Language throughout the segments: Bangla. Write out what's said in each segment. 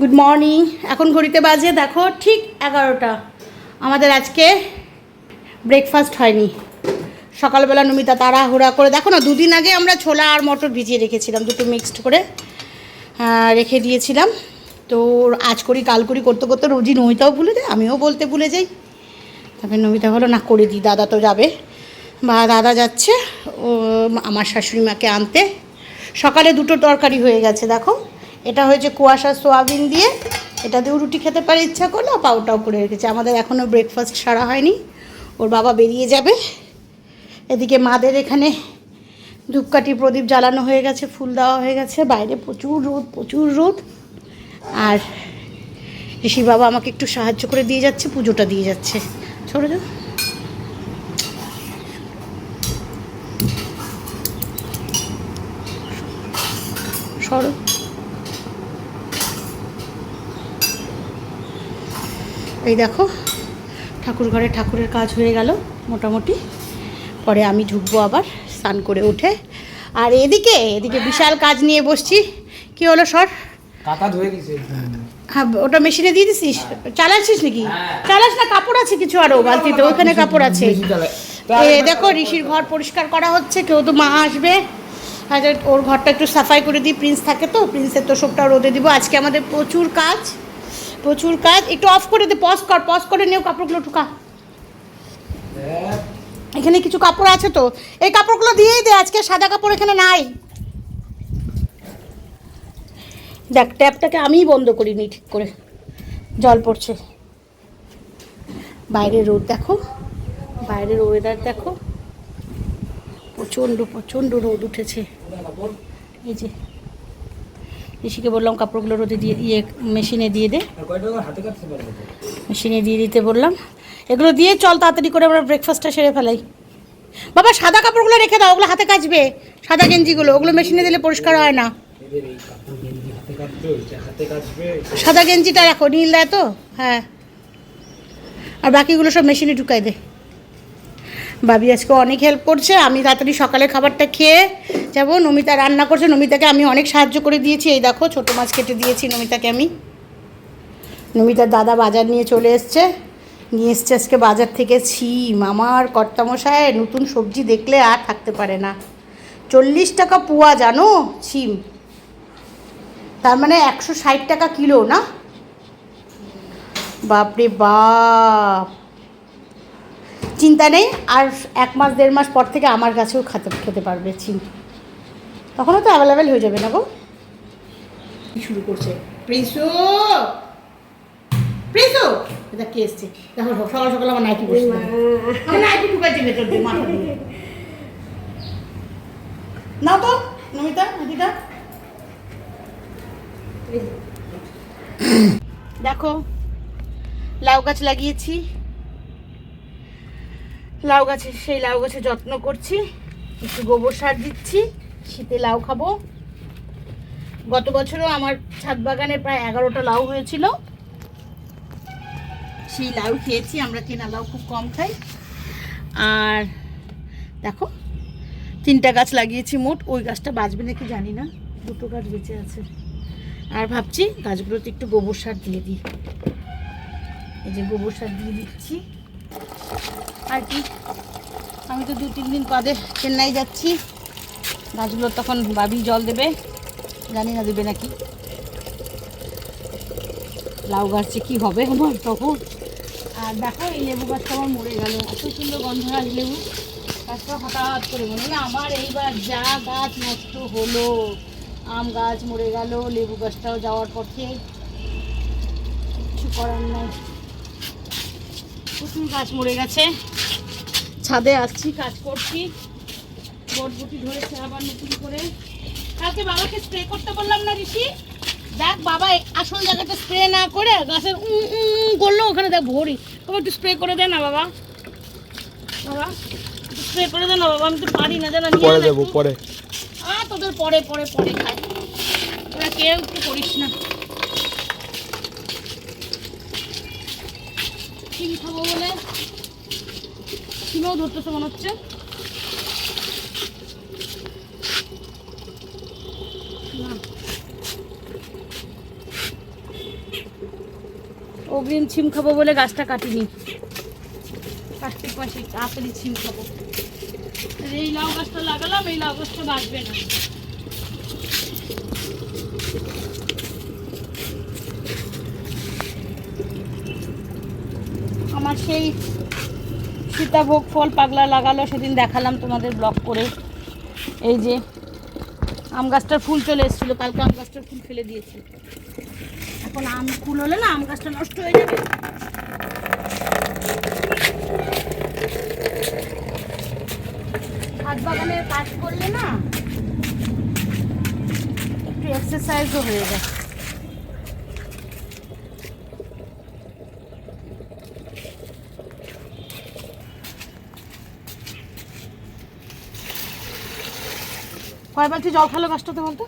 গুড মর্নিং এখন ঘড়িতে বাজে, দেখো, ঠিক এগারোটা। আমাদের আজকে ব্রেকফাস্ট হয়নি। সকালবেলা নমিতা তাড়াহুড়া করে, দেখো না, দুদিন আগে আমরা ছোলা আর মটর ভিজিয়ে রেখেছিলাম, দুটো মিক্সড করে রেখে দিয়েছিলাম। তো আজ করি, কাল করি, করতে করতে রোজই নমিতাও ভুলে যায়, আমিও বলতে ভুলে যাই। তারপরে নমিতা হলো না, করে দিই, দাদা তো যাবে। বা দাদা যাচ্ছে, ও, আমার শাশুড়ি মাকে আনতে। সকালে দুটো তরকারি হয়ে গেছে, দেখো। এটা হয়েছে কুয়াশা সোয়াবিন দিয়ে। এটা দিয়েও রুটি খেতে পারে ইচ্ছা করল পাউটাও করে রেখেছে। আমাদের এখনও ব্রেকফাস্ট সারা হয়নি। ওর বাবা বেরিয়ে যাবে। এদিকে মাদের এখানে ধূপকাঠি প্রদীপ জ্বালানো হয়ে গেছে, ফুল দেওয়া হয়ে গেছে। বাইরে প্রচুর রোদ প্রচুর রোদ। আর ঋষি বাবা আমাকে একটু সাহায্য করে দিয়ে যাচ্ছে, পুজোটা দিয়ে যাচ্ছে। ছোটো যাও সরো। এই দেখো ঠাকুর ঘরে ঠাকুরের কাজ হয়ে গেল মোটামুটি। পরে আমি ঢুকবো আবার স্নান করে উঠে। আর এদিকে এদিকে বিশাল কাজ নিয়ে বসছি। কি হলো সর? হ্যাঁ ওটা মেশিনে দিয়ে দিছিস? চালাচ্ছিস নাকি? চালাস না কাপড় আছে কিছু আরও বালতিতে ওইখানে কাপড় আছে। এ দেখো ঋষির ঘর পরিষ্কার করা হচ্ছে কেউ তো মা আসবে। আর ওর ঘরটা একটু সাফাই করে দিই প্রিন্স থাকে তো প্রিন্সের তো সবটা রোদে দিব। আজকে আমাদের প্রচুর কাজ। প্রচুর কাজ। একটু অফ করে দে পজ কর পজ করে নেও কাপড়গুলো ঠুকা এখানে কিছু কাপড় আছে তো? এই কাপড়গুলো দিয়েই দে, আজকে সাদা কাপড় এখানে নাই। দেখ, ট্যাপটাকে আমিই বন্ধ করিনি ঠিক করে। জল পড়ছে। বাইরের রোদ দেখো। বাইরের ওয়েদার দেখো। প্রচণ্ড প্রচণ্ড রোদ উঠেছে। এই যে ঋষিকে বললাম কাপড়গুলো রোদে দিয়ে ইয়ে মেশিনে দিয়ে দে? মেশিনে দিয়ে দিতে বললাম। এগুলো দিয়ে চল তাড়াতাড়ি করে আমরা ব্রেকফাস্টটা সেরে ফেলাই। বাবা সাদা কাপড়গুলো রেখে দাও ওগুলো হাতে কাচবে। সাদা গেঞ্জিগুলো ওগুলো মেশিনে দিলে পরিষ্কার হয় না। সাদা গেঞ্জিটা রাখো নীল দেয় তো? হ্যাঁ। আর বাকিগুলো সব মেশিনে ঢুকাই দে। বাবি আজকে অনেক হেল্প করছে, আমি তাড়াতাড়ি সকালে খাবারটা খেয়ে যাব। নমিতা রান্না করছে, নমিতাকে আমি অনেক সাহায্য করে দিয়েছি। এই দেখো, ছোটো মাছ কেটে দিয়েছি নমিতাকে আমি। নমিতার দাদা বাজার নিয়ে চলে এসছে। নিয়ে এসছে আজকে বাজার থেকে ছিম। আমার কর্তামশায় নতুন সবজি দেখলে আর থাকতে পারে না। চল্লিশ টাকা পোয়া, জানো? ছিম। তার মানে একশো ষাট টাকা কিলো, না? বাপরে বাপ! চিন্তা নেই আর এক মাস দেড় মাস পর থেকে আমার কাছেও খেতে খেতে পারবে চিন। তখনও তো অ্যাভেলেবেল হয়ে যাবে না গো। শুরু করছে? প্রিন্সু! প্রিন্সু! এটা কে এসছে? দেখো সকাল সকাল আমার নাইটি বসে আমার নাইটি ঢুকাইছে ভেতর দিয়ে মাথা দিয়ে। নাও তো নমিতা নাইটিটা দেখো লাউ গাছ লাগিয়েছি। লাউ গাছে সেই লাউ গাছে যত্ন করছি। একটু গোবর সার দিচ্ছি, শীতে লাউ খাব। গত বছরও আমার ছাদ বাগানে প্রায় এগারোটা লাউ হয়েছিল। সেই লাউ খেয়েছি, আমরা কেনা লাউ খুব কম খাই। আর দেখো, তিনটা গাছ লাগিয়েছি মোট, ওই গাছটা বাঁচবে নাকি জানি না, দুটো গাছ বেঁচে আছে। আর ভাবছি গাছগুলোতে একটু গোবর সার দিয়ে দিই। এই যে গোবর সার দিয়ে দিচ্ছি। আর কি? আমি তো দু, তিন দিন বাদে চেন্নাই যাচ্ছি। গাছগুলো তখন বাবি জল দেবে। জানি না দেবে নাকি। লাউ গাছে কি হবে আমার তখন? আর দেখো, এই লেবু গাছটা আমার মরে গেল। এত সুন্দর গন্ধরাজ লেবু। গাছটা হঠাৎ করে মনে আমার এইবার যা গাছ নষ্ট হলো, আম গাছ মরে গেল, লেবু গাছটাও যাওয়ার পথে। কিছু করার নাই। প্রচুর গাছ মরে গেছে। ছাদে আসছি কাজ করছি। বটবুটি ধরেছে আবার নতুন করে। কালকে বাবাকে স্প্রে করতে বললাম না ঋষি? দেখ বাবা আসল জায়গাটা স্প্রে না করে গাছের উম করল ওখানে দেখ ভরি। তবে একটু স্প্রে করে দে না বাবা। বাবা স্প্রে করে দে না বাবা আমি তো পারি না জানা পরে দেবো একটু। পরে। আ তোদের পরে পরে পরে খায় তোরা কেউ একটু করিস না। চিনি খাব বলে। চিনিও ধরতেছে মনে হচ্ছে। অগ্রিম ছিম খাব বলে গাছটা কাটিনি। কাটতে মাসে আপেলি ছিম খাব। এই লাউ গাছটা লাগালাম, এই লাউ গাছটা বাঁচবে না। আমার সেই সীতাভোগ ফল পাগলা লাগালো, সেদিন দেখালাম তোমাদের ব্লগ করে। এই যে আম গাছটার ফুল চলে এসেছিল, কালকে আম গাছটার ফুল ফেলে দিয়েছি। এখন আম ফুল হলে না আম গাছটা নষ্ট হয়ে যাবে। হাত বাগানের কাজ করলে না একটু এক্সারসাইজও হয়ে যায়। কয় বালতি জল খালো গাছটাতে বলতো?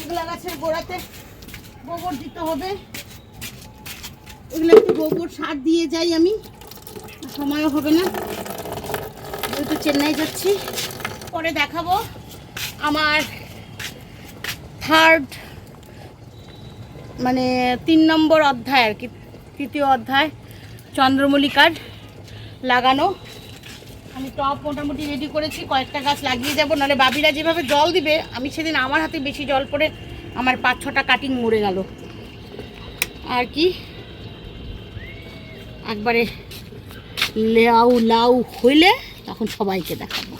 এগুলা গাছের গোড়াতে গোবর দিতে হবে। এগুলো একটু গোবর সার দিয়ে যাই আমি। সময়ও হবে না। যেহেতু চেন্নাই যাচ্ছি। পরে দেখাবো আমার থার্ড মানে তিন নম্বর অধ্যায় আর কি, তৃতীয় অধ্যায়, চন্দ্রমল্লিকার লাগানো। আমি টপ মোটামুটি রেডি করেছি, কয়েকটা গাছ লাগিয়ে যাব নাহলে বাবিরা যেভাবে জল দিবে, আমি সেদিন আমার হাতে বেশি জল পড়ে আমার পাঁচ ছটা কাটিং মরে গেল। আর কি? একবারে লাউ লাউ হইলে তখন সবাইকে দেখাবো।